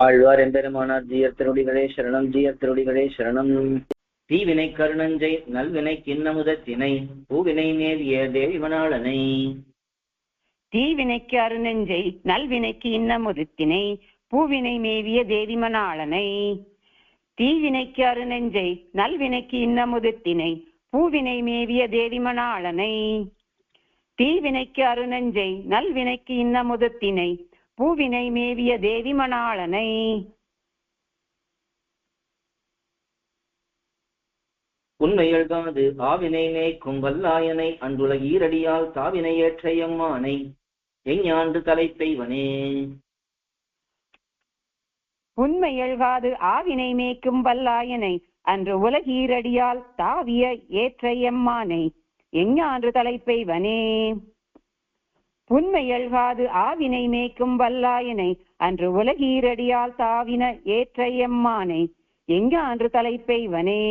ஆழ்வார் எம்பெருமானார் ஜீயர் திருடிகளே சரணம் ஜீயர் திருடிகளே சரணம். தீவினை கருணஞ்சை நல்வினை கிண்ணமுதத்தினை பூவினை மேவிய தேவிமணாளனை தீவினைக்கு அருணஞ்சை நல்வினைக்கு இன்னமுதத்தினை பூவினை மேவிய தேவிமனாளனை. தீவினைக்கு அருணஞ்சை நல்வினைக்கு இன்னமுதத்தினை பூவினை மேவிய தேவிமனாளனை. தீவினைக்கு அருணஞ்சை நல்வினைக்கு இன்னமுதத்தினை பூவினை மேவிய தேவிமணாளனை உண்மை எழுதாது ஆவினை மேய்க்கும் வல்லாயனை அன்றுல ஈரடியால் தாவினை ஏற்ற எம்மானை எஞ்ஞாண்டு தலை பெய்வனே. உண்மை எழுகாது ஆவினை மேய்க்கும் வல்லாயனை அன்று உலகீரடியால் தாவிய ஏற்ற எம்மானை எஞ்ஞான்று தலைப்பெய்வனே புன்மை எழுகாது ஆவினை மேய்க்கும் வல்லாயனை அன்று உலகீரடியால் தாவின ஏற்ற எம்மானை எஞ்ஞான்று தலைப்பெய்வனே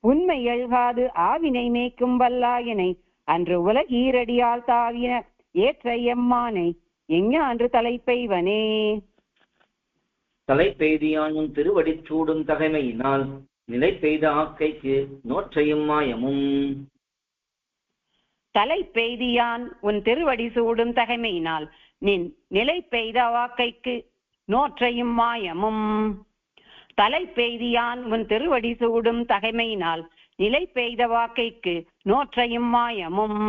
புன்மை எழுகாது ஆவினை மேய்க்கும் வல்லாயனை அன்று உலகீரடியால் தாவின ஏற்ற எம்மானை எஞ்ஞான்று தலைப்பெய்வனே தலை பெய்தியான் உன் சூடும் தகைமையினால் நிலை பெய்த ஆக்கைக்கு நோற்றையும் மாயமும். தலை பெய்தியான் உன் திருவடி சூடும் தகைமையினால் நின் நிலை பெய்த வாக்கைக்கு நோற்றையும் மாயமும். தலை பெய்தியான் உன் திருவடி சூடும் தகைமையினால் நிலை பெய்த வாக்கைக்கு நோற்றையும் மாயமும்.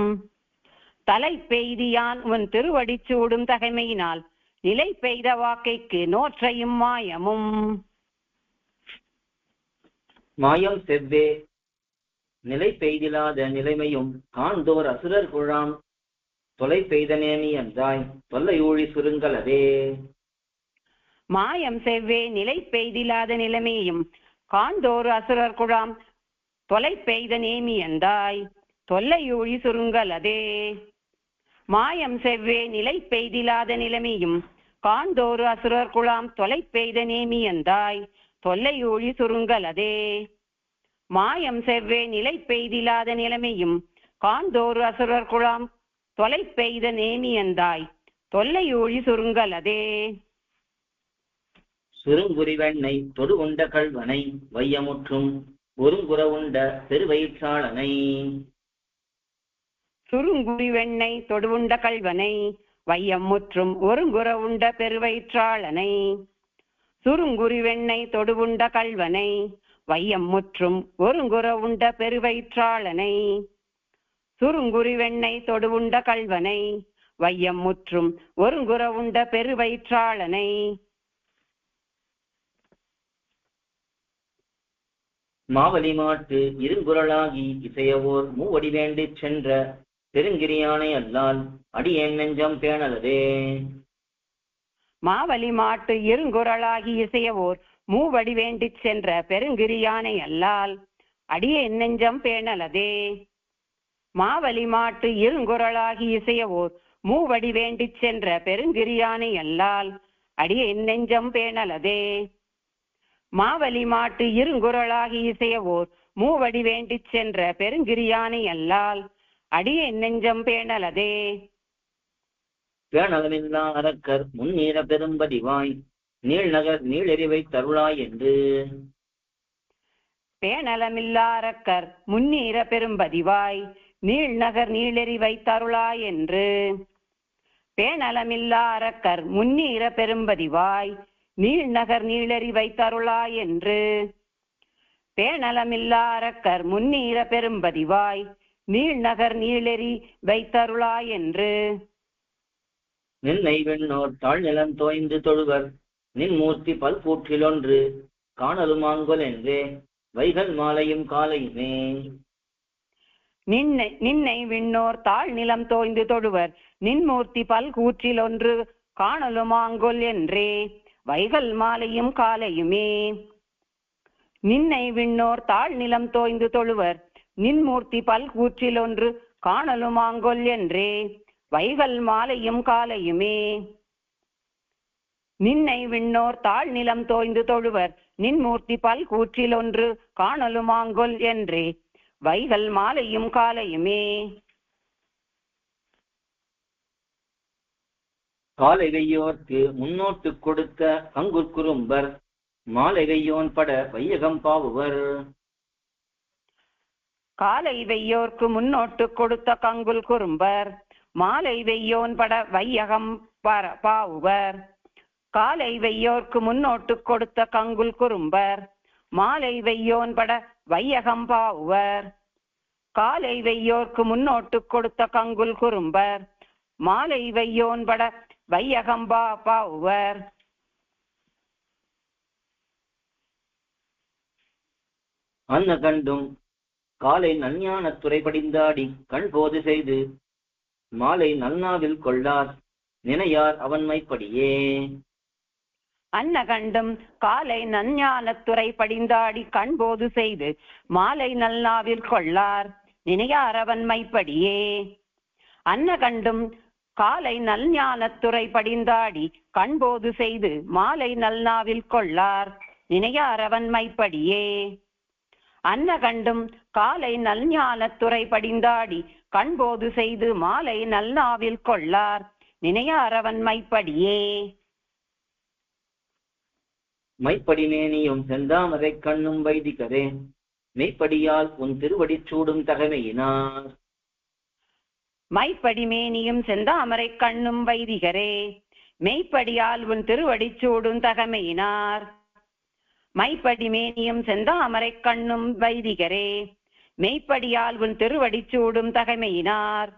தலை பெய்தியான் உன் திருவடி சூடும் தகைமையினால் நிலை பெய்த வாக்கைக்கு நோற்றையும் மாயமும். மாயம் செவ்வே நிலை பெய்திலாத நிலைமையும் காண்தோர் அசுரர் குழாம். தொலை பெய்த நேமி என்றாய் தொல்லையூழி சுருங்கலவே. மாயம் செவ்வே நிலை பெய்திலாத நிலைமையும் காண்தோர் அசுரர் குழாம். தொலை பெய்த நேமி எந்தாய் தொல்லையூழி சுருங்கலதே. மாயம் செவ்வே நிலை பெய்திலாத நிலைமையும் காண்தோறு அசுரர் குழாம். தொலை பெய்த நேமி எந்தாய் தொல்லையூழி சுருங்கலதே. மாயம் செவ்வே நிலை பெய்திலாத நிலைமையும் காண்தோறு அசுரர் குழாம் தொலை பெய்த நேமி எந்தாய் தொல்லையூழி சுருங்கலதே. சுருங்குரிவெண்ணை தொடு உண்ட கல்வனை வையமுற்றும் ஒருங்குற உண்ட பெருவயிற்றாளனை. சுருங்குடி வெண்ணை தொடுவுண்ட கல்வனை வையம் முற்றும் ஒருங்குற உண்ட பெருவயிற்றாளனை. சுருங்குரி வெண்ணை தொடுவுண்ட கல்வனை வையம் முற்றும் ஒருங்குற உண்ட பெருவயிற்றாளனை. சுருங்குரி வெண்ணை தொடுவுண்ட கல்வனை வையம் முற்றும் ஒருங்குற உண்ட பெருவயிற்றாளனை. மாவலி மாட்டு இருங்குரலாகி இசையவோர் மூவடி வேண்டிச் சென்ற பெருங்கிரியானை அல்லால் அடியேன் நெஞ்சம் பேணலதே. மாவலி மாட்டு இருங்குரலாகி இசையவோர் மூவடி வேண்டிச் சென்ற பெருங்கிரியானை அல்லால் அடியே நெஞ்சம் பேணலதே. மாவலி மாட்டு இருங்குரலாகி இசையவோர் மூவடி வேண்டிச் சென்ற பெருங்கிரியானை அல்லால் அடியே நெஞ்சம் பேணலதே. மாவலி மாட்டு இருங்குரலாகி இசையவோர் மூவடி வேண்டிச் சென்ற பெருங்கிரியானை அல்லால் அடியே நெஞ்சம் பேணலதே. பேணலமில்லா முன்னீர பெரும்படிவாய் நீள்நகர் நீளெறிவை தருளாய் என்று. பேணலமில்லாரக்கர் முன்னீர பெரும்பதிவாய் நீள்நகர் நீளெறி வைத்தருளாய் என்று. பேணலமில்லாரக்கர் முன்னீர பெரும்பதிவாய் நீள்நகர் நீளெறி வைத்தருளாய் என்று. பேணலமில்லாரக்கர் முன்னீர பெரும்பதிவாய் நீள்நகர் நீளெறி வைத்தருளாய் என்று. நின்னை விண்ணோர் தாழ்நிலம் தோய்ந்து தொழுவர் நின் மூர்த்தி பல்கூற்றிலொன்று காணலுமாங்கொல் என்றே வைகல் மாலையும் காலையுமே. நின்னை நின்னை விண்ணோர் தாழ் நிலம் தோய்ந்து தொழுவர் நின்மூர்த்தி பல்கூற்றில் ஒன்று காணலுமாங்கொல் என்றே வைகல் மாலையும் காலையுமே. நின்னை விண்ணோர் தாழ் நிலம் தோய்ந்து தொழுவர் நின்மூர்த்தி பல்கூற்றில் ஒன்று காணலுமாங்கொல் என்றே வைகல் மாலையும் காலையுமே. நின்னை விண்ணோர் தாழ் நிலம் தோய்ந்து தொழுவர். நின்மூர்த்தி பல்கூற்றில் ஒன்று காணலுமாங்கொல் என்றே. வைகல் மாலையும் காலையுமே. காலை வெய்யோர்க்கு முன்னோட்டு கொடுத்த கங்குற் குறும்பர் மாலை வெய்யோன் பட வையகம் பாவுவர். காலை வெய்யோர்க்கு முன்னோட்டு கொடுத்த கங்குல் குறும்பர் மாலை வெய்யோன் பட வையகம் பாவுவர். காலை வெய்யோர்க்கு முன்னோட்டு கொடுத்த கங்குல் குறும்பர் மாலை வெய்யோன் பட வையகம் பாவுவர். காலை வெய்யோர்க்கு முன்னோட்டு கொடுத்த கங்குல் குறும்பர் மாலை வெய்யோன் பட வையகம் பா பாவுவர். அன்ன கண்டும் காலை நஞ்ஞானத் துறை படிந்தாடி கண் போது செய்து மாலை நன்னாவில் கொள்ளார் நினையார் அவன்மைப்படியே அன்ன கண்டும் காலை நஞ்ஞானத்துறை படிந்தாடி கண்போது செய்து மாலை நல்லாவில் கொள்ளார். நினையாரவன்மைப்படியே அன்ன கண்டும் காலை நல்ஞானத்துறை படிந்தாடி கண்போது செய்து மாலை நல்நாவில் கொள்ளார். நினையாரவன்மைப்படியே அன்ன கண்டும் காலை நல்ஞானத்துறை படிந்தாடி கண்போது செய்து மாலை நல்நாவில் கொள்ளார். நினையாரவன் மைப்படியே மைப்படிமேனியும் செந்தாமரை கண்ணும் வைதிகரே. மெய்ப்படியால் உன் திருவடி சூடும் தகமையினார். மைப்படிமேனியும் செந்தாமரை கண்ணும் வைதிகரே. மெய்ப்படியால் உன் திருவடி சூடும் தகமையினார். மைப்படிமேனியும் செந்தாமரை கண்ணும் வைதிகரே. மெய்ப்படியால் உன் திருவடி சூடும் தகமையினார்.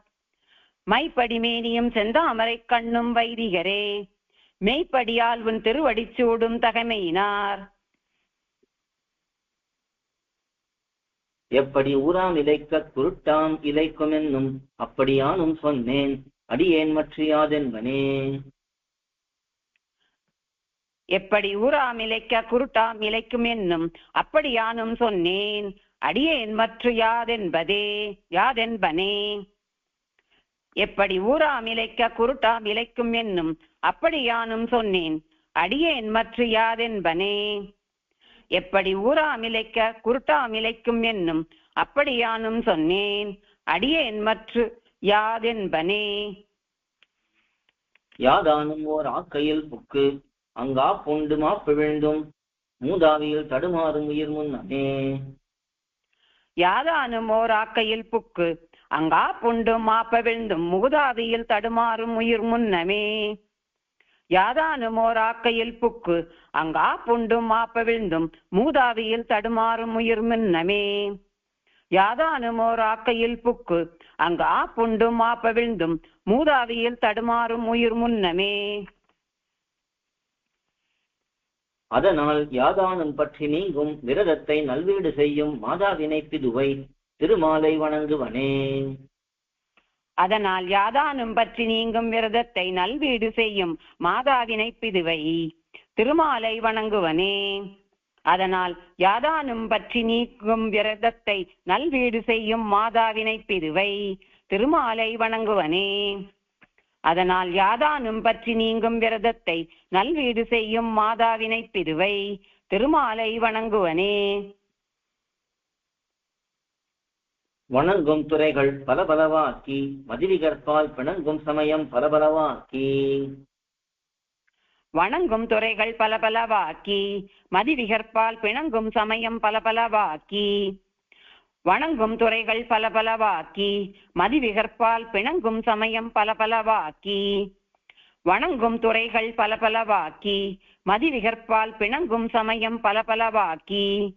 மைப்படிமேனியும் செந்தாமரை கண்ணும் வைதிகரே. மெய்ப்படியால் உன் திருவடிச் சூடும் தகமையினார். எப்படி ஊராம் இலைக்க குருட்டாம் இலைக்கும் என்னும் அப்படியானும் சொன்னேன். அடியேன் மற்ற யாதென்பனே எப்படி ஊராம் இலைக்க குருட்டாம் இலைக்கும் என்னும் அப்படியானும் சொன்னேன். அடியேன் மற்ற யாதென்பதே யாதென்பனே. எப்படி ஊராம் இலைக்க குருட்டாம் இலைக்கும் என்னும் அப்படியானும் சொன்னேன் அடியேன் மற்ற யாதென்பனே எப்படி ஊராம் இலைக்க குருட்டாம் இலைக்கும் என்னும் அப்படியானும் சொன்னேன் அடியேன் மற்ற யாதென்பனே யாதானும் ஓர் ஆக்கையில் புக்கு அங்கா பொண்டு மாப்பிழ்ந்தும் மூதாவியில் தடுமாறும் உயிர் முன்னமே யாதானும் ஓர் ஆக்கையில் புக்கு அங்கா புண்டு மாப்ப விழுந்தும் மூதாவியில் தடுமாறும் உயிர் முன்னமே யாதானும் ஓர் ஆக்கையில் புக்கு. அங்கா புண்டும் மாப்ப விழுந்தும் மூதாவியில் தடுமாறும் உயிர் முன்னமே. யாதானும் ஓர் ஆக்கையில் புக்கு. அங்கா புண்டும் மாப்ப விழுந்தும் மூதாவியில் தடுமாறும் உயிர் முன்னமே. அதனால் யாதானும் பற்றி நீங்கும் விரதத்தை நல்வீடு செய்யும் மாதாவினை பிதுவை திருமாலை வணங்குவனே. அதனால் யாதானும் பற்றி நீங்கும் விரதத்தை நல்வீடு செய்யும் மாதாவினை பிதுவை திருமாலை வணங்குவனே. அதனால் யாதானும் பற்றி நீக்கும் விரதத்தை நல்வீடு செய்யும் மாதாவினை பிதுவை திருமாலை வணங்குவனே. அதனால் யாதானும் பற்றி நீங்கும் விரதத்தை நல்வீடு செய்யும் மாதாவினை பிதுவை திருமாலை வணங்குவனே. வணங்கும் துறைகள் பலபலவாக்கி மதிவிகற்பால் பிணங்கும் சமயம் பலபலவாக்கி. வணங்கும் துறைகள் பலபலவாக்கி மதிவிகற்பால் பிணங்கும் சமயம் பலபலவாக்கி. வணங்கும் துறைகள் பலபலவாக்கி மதிவிகற்பால் பிணங்கும் சமயம் பலபலவாக்கி. வணங்கும் துறைகள் பலபலவாக்கி மதிவிகற்பால் பிணங்கும் சமயம் பலபலவாக்கி.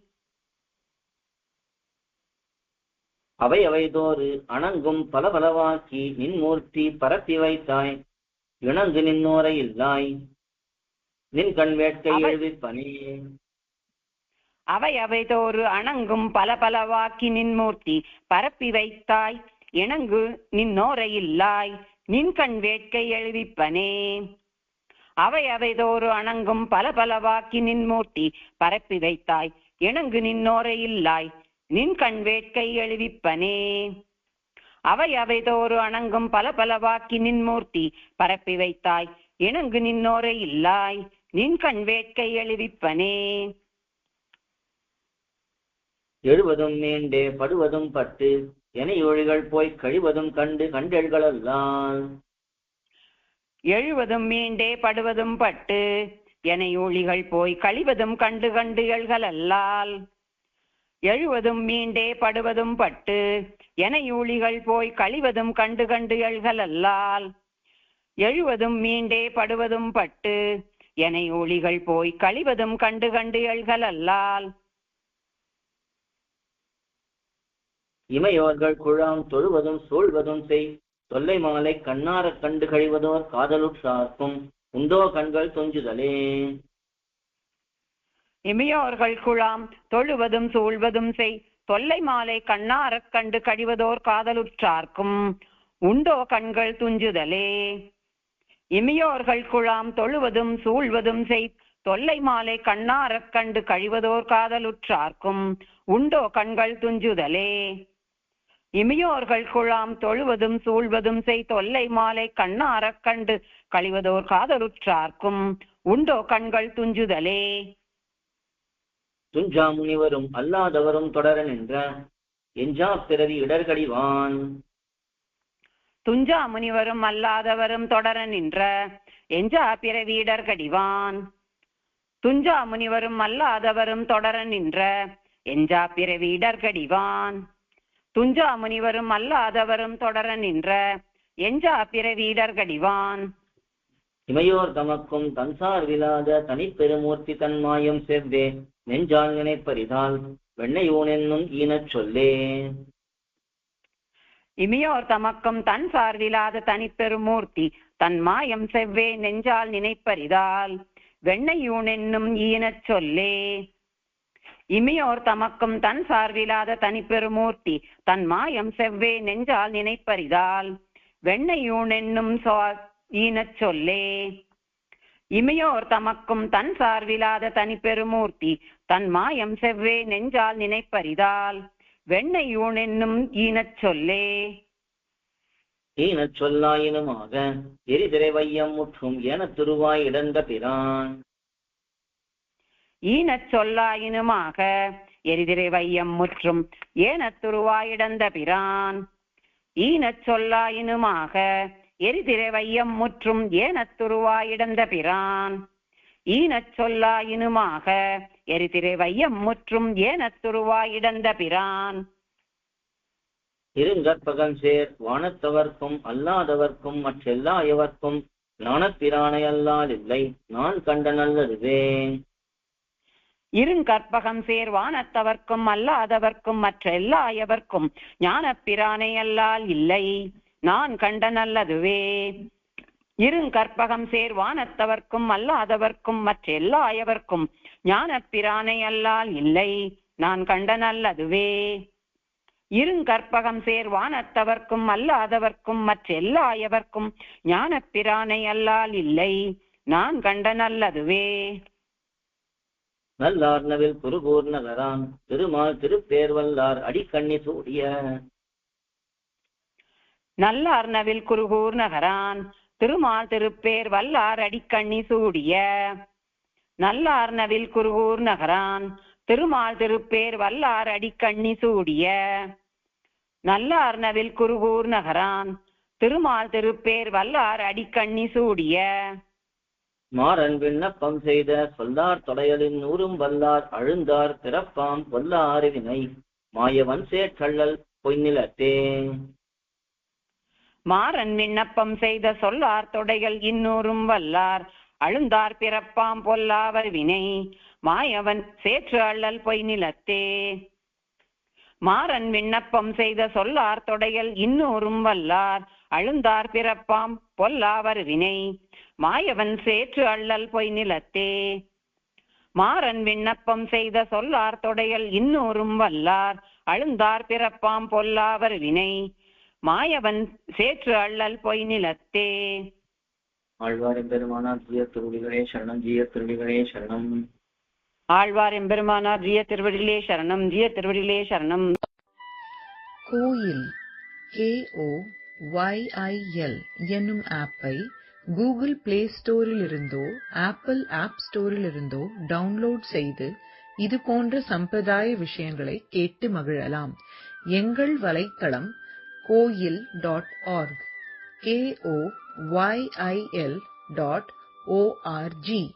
அவை அவைதோறு அணங்கும் பலபலவாக்கி நின்மூர்த்தி பரப்பி வைத்தாய். இணங்கு நின்னோரை இல்லாய். நின் கண் வேட்கை எழுவிப்பனே அவை அவைதோறு அணங்கும் பலபலவாக்கி நின்மூர்த்தி பரப்பி வைத்தாய். இணங்கு நின்னோரை இல்லாய். நின் கண் வேட்கை எழுவிப்பனே அவை அவைதோறு அணங்கும் பலபலவாக்கி நின்மூர்த்தி பரப்பி வைத்தாய். இணங்கு நின்னோரை இல்லாய். நின் கண் வேட்கை எழுவிப்பனே. அவை அவைதோறு அணங்கும் பலபலவாக்கி நின்மூர்த்தி பரப்பி வைத்தாய். இணங்கு நின்னோரை இல்லாய். நின் கண் வேட்கை எழுவிப்பனே. எழுவதும் மீண்டே படுவதும் பட்டு எனையொழிகள் போய் கழிவதும் கண்டு கண்டெழ்களெல்லாம் எழுவதும் மீண்டே படுவதும் பட்டு என ஒளிகள் போய் கழிவதும் கண்டு கண்டு எழ்கள் அல்லால் எழுவதும் மீண்டே படுவதும் பட்டு என ஊழிகள் போய் கழிவதும் கண்டு கண்டு எழ்கள் அல்லால் எழுவதும் மீண்டே படுவதும் பட்டு என ஒளிகள் போய் கழிவதும் கண்டு கண்டு எழ்கள் அல்லால் இமையோர்கள் குழாம் தொழுவதும் சூழ்வதும் செய் தொல்லை மாலை கண்ணாரக் கண்டு கழிவதோர் காதலுற்றார்க்கும் உண்டோ கண்கள் தொஞ்சுதலே. இமையோர்கள் குழாம் தொழுவதும் சூழ்வதும் செய். தொல்லை மாலை கண்ணாரக் கண்டு கழிவதோர் காதலுற்றார்க்கும். உண்டோ கண்கள் துஞ்சுதலே. இமையோர்கள் குழாம் தொழுவதும் சூழ்வதும் செய். தொல்லை மாலை கண்ணாரக் கண்டு கழிவதோர் காதலுற்றார்க்கும். உண்டோ கண்கள் துஞ்சுதலே. இமையோர்கள் குழாம் தொழுவதும் சூழ்வதும் செய். தொல்லை மாலை கண்ணாரக் கண்டு கழிவதோர் காதலுற்றார்க்கும். உண்டோ கண்கள் துஞ்சுதலே. துஞ்சா முனிவரும் அல்லாதவரும் தொடர நின்ற எஞ்சா பிறவி இடர்கடிவான். துஞ்சா முனிவரும் அல்லாதவரும் தொடர நின்ற எஞ்சா பிறவீடர் கடிவான் துஞ்சா முனிவரும் அல்லாதவரும் தொடர நின்ற எஞ்சா பிறவீடர் கடிவான் துஞ்சா முனிவரும் அல்லாதவரும் தொடர நின்ற எஞ்சா பிறவீடர் கடிவான் இமையோர் தமக்கும் தன்சார் விழாத தனிப்பெருமூர்த்தி தன்மாயம் செவ்வே நெஞ்சால் நினைப்பரிதால் வெண்ணையூன் ஈனச் சொல்லே. இமையோர் தமக்கும் தன் சார்பிலாத தனிப்பெருமூர்த்தி தன் மாயம் செவ்வே நெஞ்சால் நினைப்பரிதால் வெண்ணையூனென்னும் ஈனச் சொல்லே. இமையோர் தமக்கும் தன் சார்பிலாத தனிப்பெருமூர்த்தி தன் மாயம் செவ்வே நெஞ்சால் நினைப்பரிதால் வெண்ணையூனென்னும் ஈனச் சொல்லே. இமையோர் தமக்கும் தன் சார்பிலாத தனிப்பெருமூர்த்தி தன் மாயம் செவ்வே நெஞ்சால் நினைப்பரிதால் வெண்ணையூன் என்னும் ஈனச் சொல்லே. ஈனச் சொல்லாயினுமாக எரிதிரை வையம் முற்றும் என திருவாய் இடந்த பிரான். ஈனச் சொல்லாயினுமாக எரிதிரை வையம் முற்றும் ஏனத் துருவாயிடந்த பிரான். ஈனச் சொல்லாயினுமாக எரிதிரை வையம் முற்றும் ஏனத் துருவாயிடந்த பிரான். ஈனச் சொல்லாயினுமாக எரிதிரை வையம் முற்றும் ஏனத் துருவாயிடந்த பிரான். இருங்கற்பகன் சேர் வானத்தவர்க்கும் அல்லாதவர்க்கும் மற்றெல்லா எவர்க்கும் ஞானப்பிரானை அல்லால் இல்லை நான் கண்ட நல்லதுவே. இருங்கற்பகம் சேர் வானத்தவர்க்கும் அல்லாதவர்க்கும் மற்ற எல்லா எவர்க்கும் ஞானப்பிரானை அல்லால் இல்லை. நான் கண்ட நல்லதுவே. இருங்கற்பகம் சேர் வானத்தவர்க்கும் அல்லாதவர்க்கும் மற்ற எல்லா ஞானப்பிரானை அல்லால் இல்லை. நான் கண்ட நல்லதுவே. இருங்கற்பகம் சேர் வானத்தவர்க்கும் அல்லாதவர்க்கும் மற்ற எல்லா ஞானப்பிரானை அல்லால் இல்லை. நான் கண்ட நல்லதுவே. நல்லார்னவில் குருகூர் திருமால் திருப்பேர்வல்லார் அடிக்கண்ணி சூடிய நல்லார்னவில் குருகூர் நகரான் திருமால் திருப்பேர் வல்லார் அடிக்கண்ணி சூடிய. நல்லார்னவில் குருகூர் நகரான் திருமால் திருப்பேர் வல்லார் அடிக்கண்ணி சூடிய. நல்லார்னவில் குருகூர் நகரான் திருமால் திருப்பேர் வல்லார் அடிக்கண்ணி சூடிய. மாறன் விண்ணப்பம் செய்த சொல்லார் தொடையலின் நூறும் வல்லார் அழுந்தார் திறப்பாம் கொல்லா அறிவினை மாயவன் சேற்றள்ளல் பொய்நிலத்தே. மாறன் விண்ணப்பம் செய்த சொல்லார் தொடைகள் இன்னூறும் வல்லார். அழுந்தார் பிறப்பாம் பொல்லாவர் வினை. மாயவன் சேற்று அள்ளல் பொய் நிலத்தே. மாறன் விண்ணப்பம் செய்த சொல்லார் தொடைகள் இன்னூறும் வல்லார். அழுந்தார் பிறப்பாம் பொல்லாவர் வினை. மாயவன் சேற்று அள்ளல் பொய் நிலத்தே. மாறன் விண்ணப்பம் செய்த சொல்லார் தொடைகள் இன்னூறும் வல்லார். அழுந்தார் பிறப்பாம் பொல்லாவர் வினை. மாயவன் சேற்று அள்ளல் பொய் நிலத்தே. ஆழ்வாரின் பெருமானார் ஜிய திருவிகளே சரணம் ஜிய திருவிகளே சரணம். ஆழ்வார் எம்பெருமானார் ஜிய திருவடிகளே சரணம் ஜிய திருவடிகளே சரணம். கோயில் K O Y I L என்னும் ஆப்பை கூகுள் பிளே ஸ்டோரிலிருந்தோ ஆப்பிள் ஆப் ஸ்டோரிலிருந்தோ டவுன்லோட் செய்து இது போன்ற சம்பிரதாய விஷயங்களை கேட்டு மகிழலாம். எங்கள் வலைத்தளம் koyil.org. K-O-Y-I-L dot O-R-G.